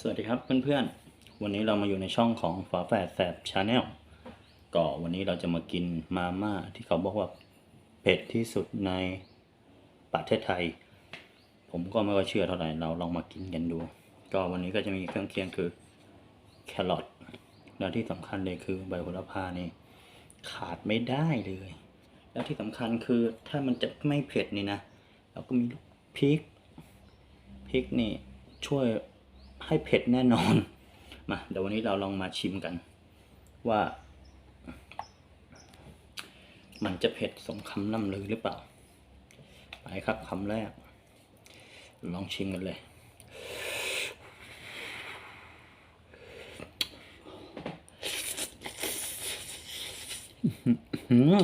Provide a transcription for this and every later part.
สวัสดีครับเพื่อนๆ วันนี้เรามาอยู่ในช่องของฝาแฝดแสบชาแนลก็วันนี้เราจะมากินมาม่าที่เขาบอกว่าเผ็ดที่สุดในประเทศไทย ผมก็ไม่ค่อยเชื่อเท่าไหร่เราลองมากินกันดู ก็วันนี้ก็จะมีเครื่องเคียงคือแครอทแล้วที่สำคัญเลยคือใบโหระพานี่ขาดไม่ได้เลย แล้วที่สำคัญคือถ้ามันจะไม่เผ็ดนี่นะเราก็มีพริกพริกนี่ช่วย ให้เผ็ดแน่นอน มาเดี๋ยววันนี้เราลองมาชิมกัน ว่า มันจะเผ็ดสมคำล่ำลือหรือเปล่า ไปครับคำแรก ลองชิมกันเลย อื้อหือ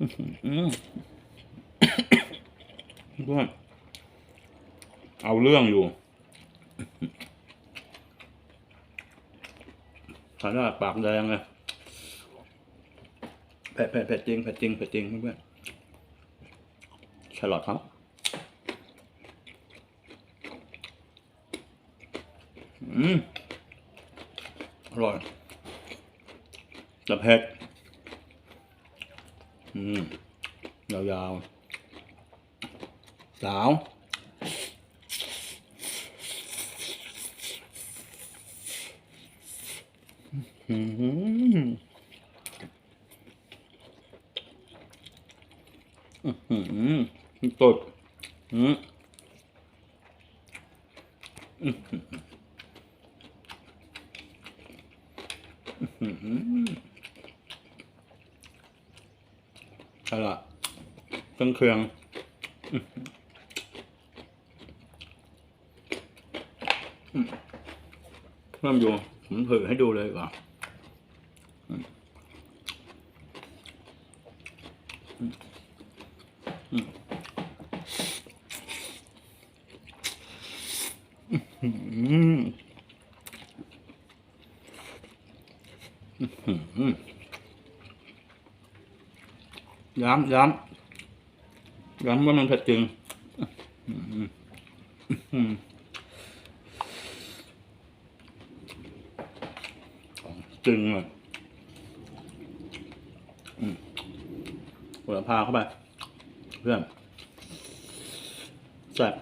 อื้อหือ เอาเรื่องอยู่ขนาดปากแดงเลยเผ็ดเผ็ดเผ็ดจริงเผ็ดจริงเผ็ดจริงเพื่อนๆแครอทครับอืมอร่อยแต่เผ็ดอืมยาวๆสาว อืมอืมอืมสดอืมอืมอืมอาล่ะเครื่องเครื่องเพิ่มอยู่ผมเผยให้ดูเลยก่อน ย้ำย้ำย้ำว่ามันเผ็ดจริงจริงเลยอืม หัวพาเข้าไป เพื่อนแซ่บ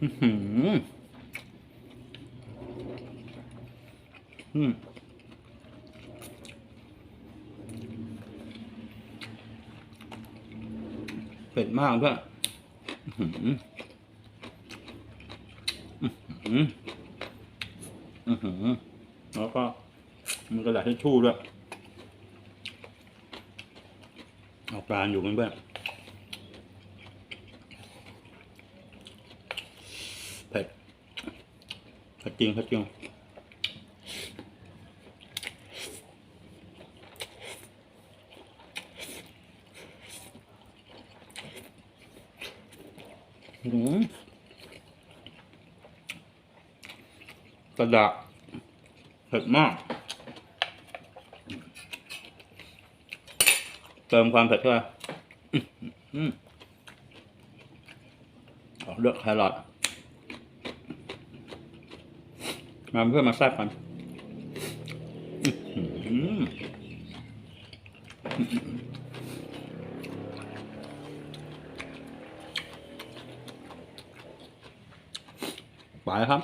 อื้อหืออืมเผ็ดมากเพื่อนอื้อหืออื้อหืออื้อหือแล้วก็ มันกระดาษทิชชู่ด้วยเอาปลาอยู่เพื่อนๆเผ็ดเผ็ดจริงเผ็ดจริงอื้อหือกระดาษเผ็ดมาก เติมความเผ็ดเข้าไปเลือกแครอทมาเพื่อนมาแซ่บกันอื้อหือไปครับ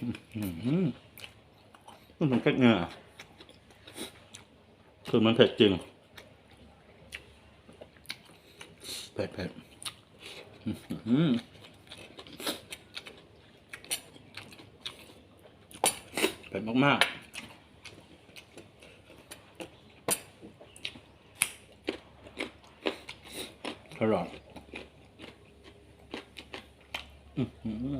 อื้อหือมันมันเนื้อ คือมันเผ็ดจริง เผ็ดเผ็ดเผ็ดมากๆแครอทอื้อหือ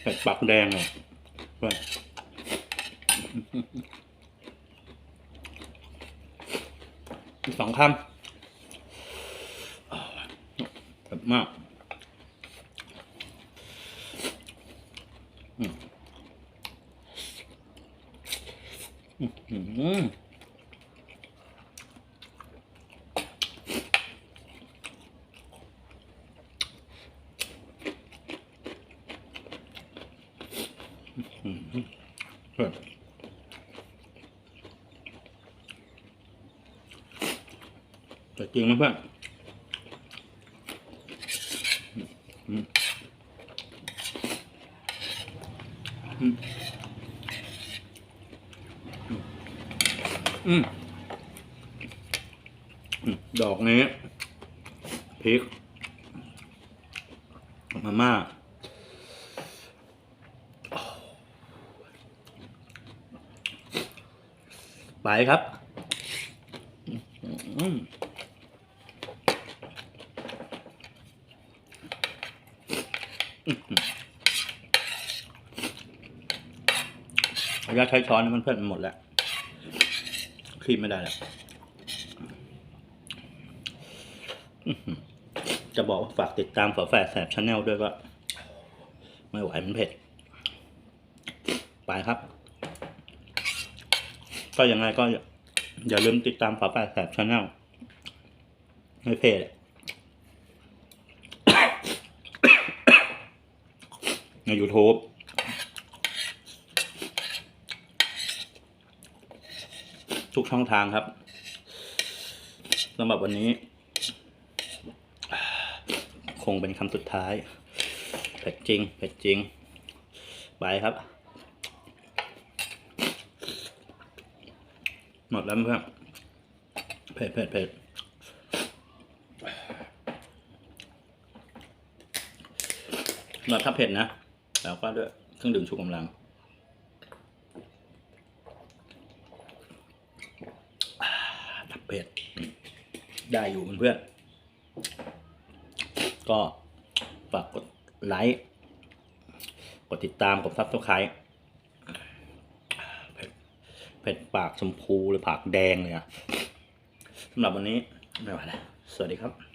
เผ็ดปากแดงเลยเพื่อนอีก สองคำเผ็ดมากออื้อหืออื้ อหือเผ็ดเผ็ดจริงไหมเพื่อนอืมอืมอืมอืมดอกนี้พริกมาม่าไปครับ อืมขออนุ ญาตใช้ช้อนมันเพื่อนมันหมดแล้วครีมไม่ได้แล้วจะบอกว่าฝากติดตามฝาแฝดแสบชาแนลด้วยก็ไม่ไหวมันเผ็ด ไปครับ ก็ยังไงก็อย่าลืมติดตามฝาแฝดแสบชาแนลในเพจใน YouTube ทุกช่องทางครับสำหรับวันนี้ คงเป็นคำสุดท้ายเผ็ดจริงเผ็ดจริงไปครับ หมดแล้วเพื่อนเผ็ดเผ็ดเผ็ดสำหรับถ้าเผ็ดนะ แล้วก็ด้วยเครื่องดื่มชูกำลัง ดับ เผ็ดได้อยู่เพื่อนๆก็ฝากกดไลค์กดติดตามกดซับสไครต์เผ็ดเผ็ดปากชมพูหรือปากแดงเลยอะสำหรับวันนี้ไม่ไหวแล้วสวัสดีครับ